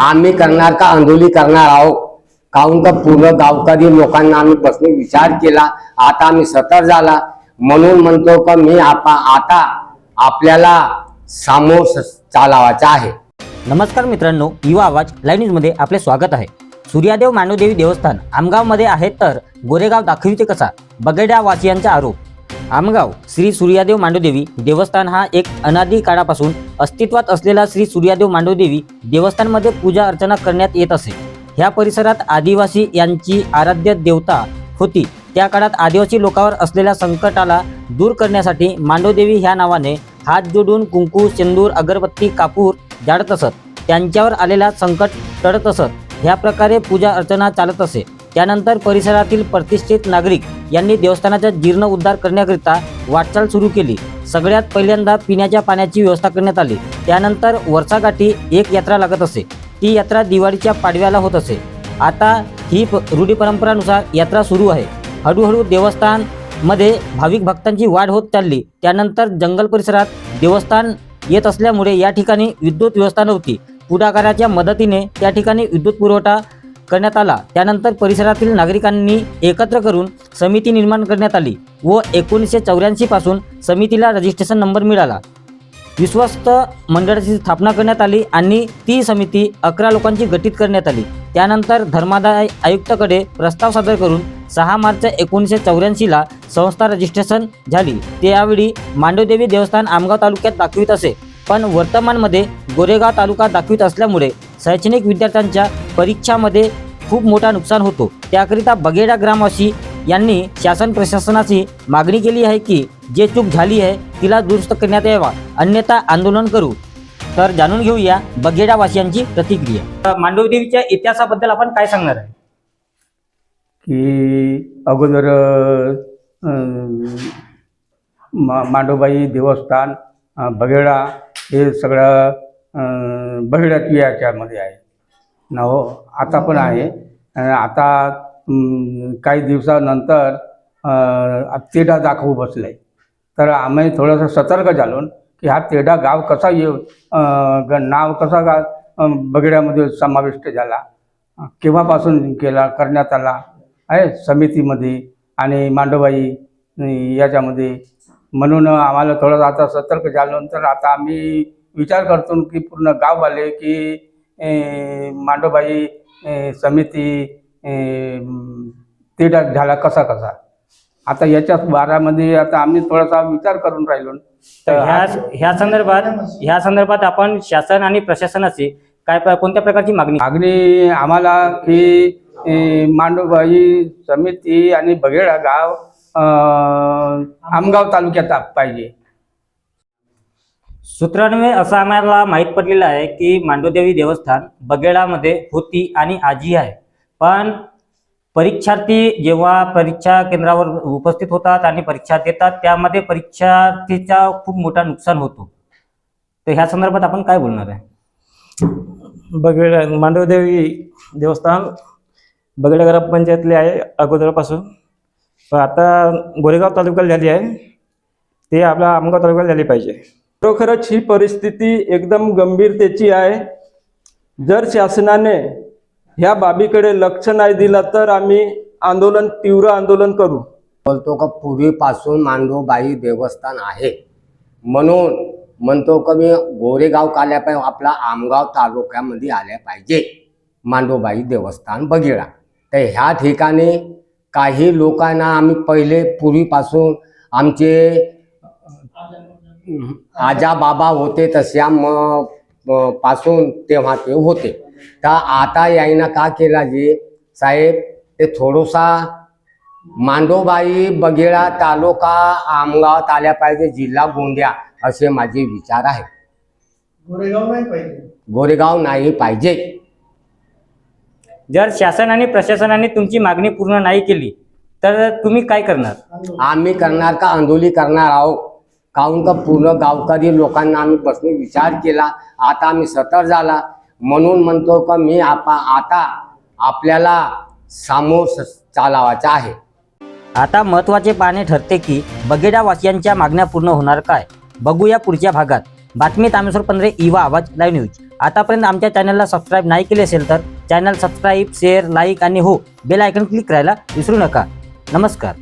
आम्ही करणार का आंदोलन करणार आहोत? काहून का पूर्ण गावकरी लोकांना आम्ही प्रश्न विचार केला. आता आम्ही सतर झाला. म्हणून म्हणतो का मी आपा आता आपल्याला सामोर चालावाचा आहे. नमस्कार मित्रांनो युवा आवाज लाईव्ह न्यूजमध्ये आपले स्वागत आहे. सूर्यादेव मांडवदेवी देवस्थान आमगावमध्ये आहे तर गोरेगाव दाखविते कसा? बगेड्या वासियांचा आरोप. आमगाव श्री सूर्यादेव मांडोदेवी देवस्थान हा एक अनादी काळापासून अस्तित्वात असलेला श्री सूर्यादेव मांडोदेवी देवस्थानमध्ये पूजा अर्चना करण्यात येत असे. ह्या परिसरात आदिवासी यांची आराध्य देवता होती. त्या काळात आदिवासी लोकांवर असलेल्या संकटाला दूर करण्यासाठी मांडोदेवी ह्या नावाने हात जोडून कुंकू सिंदूर अगरबत्ती कापूर जाळत असत त्यांच्यावर आलेला संकट टळत असत. ह्या प्रकारे पूजा अर्चना चालत असे. त्यानंतर परिसरातील प्रतिष्ठित नागरिक यांनी देवस्थानाचा जीर्ण उद्धार करण्याकरिता वाटचाल सुरू केली. सगळ्यात पहिल्यांदा पिण्याच्या पाण्याची व्यवस्था करण्यात आली. त्यानंतर वर्षाकाठी एक यात्रा लागत असे. ती यात्रा दिवाळीच्या पाडव्याला होत असे. आता ही प- रूढी परंपरानुसार यात्रा सुरू आहे. हळूहळू देवस्थानमध्ये भाविक भक्तांची वाढ होत चालली. त्यानंतर जंगल परिसरात देवस्थान येत असल्यामुळे या ठिकाणी विद्युत व्यवस्था नव्हती. पुढाकाराच्या मदतीने त्या ठिकाणी विद्युत पुरवठा करण्यात आला. त्यानंतर परिसरातील नागरिकांनी एकत्र करून समिती निर्माण करण्यात आली व एकोणीसशे चौऱ्याऐंशी पासून समितीला रजिस्ट्रेशन नंबर मिळाला. विश्वस्त मंडळाची स्थापना करण्यात आली आणि ती समिती अकरा लोकांची गठीत करण्यात आली. त्यानंतर धर्मादाय आयुक्ताकडे प्रस्ताव सादर करून सहा मार्च एकोणीसशे चौऱ्याऐंशीला संस्था रजिस्ट्रेशन झाली. त्यावेळी मांडवदेवी देवस्थान आमगाव तालुक्यात दाखवित असे. पण वर्तमानमध्ये गोरेगाव तालुका दाखवित असल्यामुळे शैक्षणिक विद्यार्थ्यांच्या परीक्षामध्ये खूप मोठा नुकसान होतो. त्याकरिता बगेडा ग्रामवासी यांनी शासन प्रशासनाची मागणी केली आहे की जे चूक झाली आहे तिला दुरुस्त करण्यात यावा. अन्यथा आंदोलन करू. तर जाणून घेऊया बगेडावासियांची प्रतिक्रिया. मांडवदेवीच्या इतिहासाबद्दल आपण काय सांगणार आहे? की अगोदर मांडोबाई देवस्थान बगेडा हे सगळं अं, याच्यामध्ये आहे. ना हो आता पण आहे. आता काही दिवसानंतर तेढा दाखवू बसले. आहे तर आम्ही थोडंसं सतर्क झालो की हा तेढा गाव कसा येऊ ग- नाव कसा गा बगड्यामध्ये समाविष्ट झाला केव्हापासून केला करण्यात आला आहे समितीमध्ये आणि मांडोबाई याच्यामध्ये. म्हणून आम्हाला थोडंसं आता सतर्क झाल्यानंतर आता आम्ही विचार करतो की पूर्ण गाववाले की मांडोबाई समिती तेढा झाला कसा कसा. आता याच्या बारामध्ये आता आम्ही थोडासा विचार करून राहिलो. तर ह्या ह्या संदर्भात ह्या संदर्भात आपण शासन आणि प्रशासनाची काय कोणत्या प्रकारची मागणी मागणी आम्हाला की मांडोबाई समिती आणि बगेडा गाव आमगाव तालुक्यात पाहिजे. सूत्रांमुळे असं आम्हाला माहीत पडलेलं आहे की मांडोदेवी देवस्थान बगेडामध्ये होती आणि आजी आहे. पण परीक्षार्थी जेव्हा परीक्षा केंद्रावर उपस्थित होतात आणि परीक्षा देतात त्यामध्ये परीक्षार्थीचा खूप मोठा नुकसान होतो. तर ह्या संदर्भात आपण काय बोलणार आहे? बगेडा मांडवदेवी देवस्थान बगेडा ग्रामपंचायतले आहे अगोदरपासून. पण आता गोरेगाव तालुक्याला झाली आहे. ते आपल्या आमगाव तालुक्याला झाली पाहिजे. खरोखरच ही परिस्थिती एकदम गंभीरतेची आहे. जर शासनाने ह्या बाबीकडे लक्ष नाही दिलं तर आम्ही आंदोलन तीव्र आंदोलन करू. बोलतो का पूर्वीपासून मांडोबाई देवस्थान आहे. म्हणून म्हणतो का मी गोरेगाव आल्या पाहिजे आपला आमगाव तालुक्यामध्ये आल्या पाहिजे. मांडोबाई देवस्थान बघिरा. तर ह्या ठिकाणी काही लोकांना आम्ही पहिले पूर्वीपासून आमचे आजा बाबा होते तशा म म- पासून तेव्हा ते होते. तर आता यायनं का केला जे? साहेब ते थोडंसा मांडोबाई बगेळा तालुका आमगावात आल्या पाहिजे जिल्हा गोंदिया असे माझे विचार आहे गोरेगाव नाही पाहिजे. जर शासन आणि प्रशासनाने तुमची मागणी पूर्ण नाही केली तर तुम्ही काय करणार? आम्ही करणार का? आंदोली करणार आहोत. काहून का पूर्ण गावकरी लोकांना आम्ही बसून विचार केला आता आम्ही सतर झाला. म्हणून म्हणतो का मी आपा आता आपल्याला सामोर स- चालावाचा आहे. आता महत्त्वाचे पाहणे ठरते की बगेडावासियांच्या मागण्या पूर्ण होणार काय? बघूया पुढच्या भागात. बातमी तामेश्वर पंधरे इवा आवाज लाईव्ह न्यूज. आतापर्यंत आमच्या चॅनलला सबस्क्राईब नाही केले असेल तर चॅनल सबस्क्राईब शेअर लाईक आणि हो बेल आयकन क्लिक करायला विसरू नका. नमस्कार.